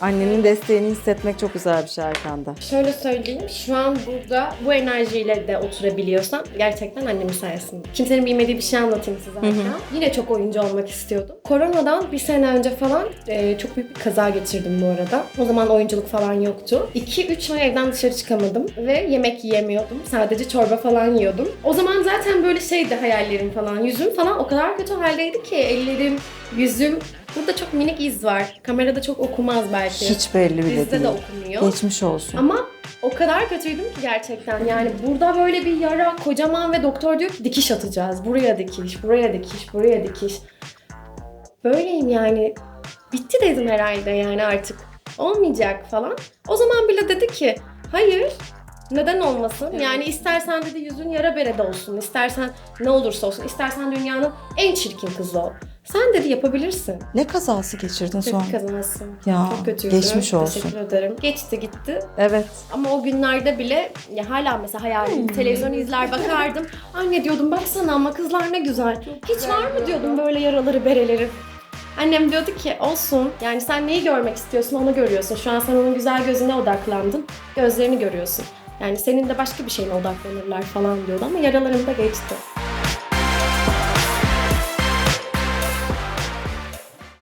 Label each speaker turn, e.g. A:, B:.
A: Annenin desteğini hissetmek çok güzel bir şey arkanda.
B: Şöyle söyleyeyim, şu an burada bu enerjiyle de oturabiliyorsam gerçekten annemin sayesinde. Kimsenin bilmediği bir şey anlatayım size zaten. Yine çok oyuncu olmak istiyordum. Koronadan bir sene önce falan e, çok büyük bir kaza geçirdim bu arada. O zaman oyunculuk falan yoktu. 2-3 ay evden dışarı çıkamadım ve yemek yiyemiyordum. Sadece çorba falan yiyordum. O zaman zaten böyle şeydi hayallerim falan. Yüzüm falan o kadar kötü haldeydi ki ellerim, yüzüm. Burada çok minik iz var. Kamerada çok okumaz belki.
A: Hiç belli bile
B: Bizde
A: değil.
B: de okumuyor.
A: Geçmiş olsun.
B: Ama o kadar kötüydüm ki gerçekten. Yani burada böyle bir yara kocaman ve doktor diyor ki dikiş atacağız. Buraya dikiş, buraya dikiş, buraya dikiş. Böyleyim yani. Bitti dedim herhalde yani artık. Olmayacak falan. O zaman bile dedi ki hayır neden olmasın? Yani istersen dedi yüzün yara berede olsun. istersen ne olursa olsun. istersen dünyanın en çirkin kızı ol. Sen dedi yapabilirsin.
A: Ne kazası geçirdin son?
B: Trafik kazanası.
A: Ya,
B: Çok kötüydü.
A: geçmiş olsun.
B: Teşekkür ederim. Geçti gitti.
A: Evet.
B: Ama o günlerde bile ya hala mesela hayalim televizyon izler bakardım. Anne diyordum baksana ama kızlar ne güzel. Hiç var mı diyordum böyle yaraları bereleri. Annem diyordu ki olsun yani sen neyi görmek istiyorsun onu görüyorsun. Şu an sen onun güzel gözüne odaklandın. Gözlerini görüyorsun. Yani senin de başka bir şeyine odaklanırlar falan diyordu ama yaralarım da geçti.